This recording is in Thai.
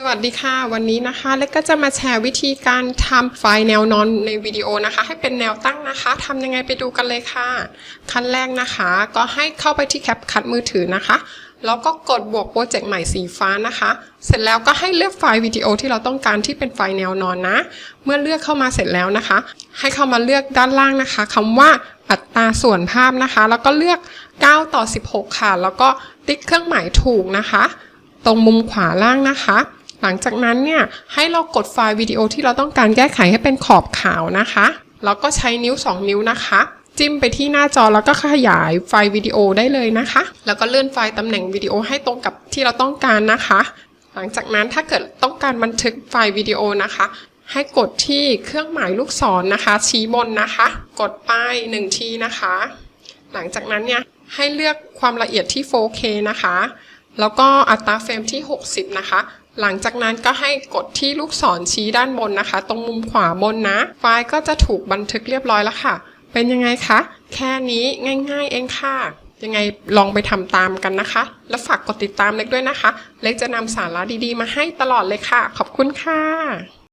สวัสดีค่ะ วันนี้นะคะเล็กก็จะมาแชร์วิธีการทำไฟล์แนวนอนในวิดีโอนะคะ ให้เป็นแนวตั้งนะคะทำยังไงไปดูกันเลยค่ะ ขั้นแรกนะคะ ก็ให้เข้าไปที่แคปคัดมือถือนะคะ แล้วก็กดบวกโปรเจกต์ใหม่สีฟ้านะคะ เสร็จแล้วก็ให้เลือกไฟล์วิดีโอที่เราต้องการที่เป็นไฟล์แนวนอนนะ เมื่อเลือกเข้ามาเสร็จแล้วนะคะ ให้เข้ามาเลือกด้านล่างนะคะคำว่าอัตราส่วนภาพนะคะ แล้วก็เลือก 9 ต่อ 16 ค่ะ แล้วก็ติ๊กเครื่องหมายถูกนะคะ ตรงมุมขวาล่างนะคะ หลังจากนั้นเนี่ยให้เรากดไฟล์วิดีโอที่เราต้องการแก้ไขให้เป็นขอบขาวนะคะ แล้วก็ใช้นิ้ว 2 นิ้วนะคะ จิ้มไปที่หน้าจอแล้วก็ขยายไฟล์วิดีโอได้เลยนะคะ แล้วก็เลื่อนไฟล์ตำแหน่งวิดีโอให้ตรงกับที่เราต้องการนะคะ หลังจากนั้นถ้าเกิดต้องการบันทึกไฟล์วิดีโอนะคะ ให้กดที่เครื่องหมายลูกศรนะคะ ชี้บนนะคะ กดไปหนึ่งทีนะคะ หลังจากนั้นเนี่ยให้เลือกความละเอียดที่ 4K นะคะ แล้วก็อัตราเฟรมที่ 60 นะคะ หลังจากนั้นก็ให้กดที่ลูกศรชี้ด้านบนนะคะ ตรงมุมขวาบนนะ ไฟล์ก็จะถูกบันทึกเรียบร้อยแล้วค่ะ เป็นยังไงคะ แค่นี้ง่าย ๆ เองค่ะ ยังไงลองไปทำตามกันนะคะ แล้วฝากกดติดตามเล็กด้วยนะคะ เล็กจะนำสาระดีๆ มาให้ตลอดเลยค่ะ ขอบคุณค่ะ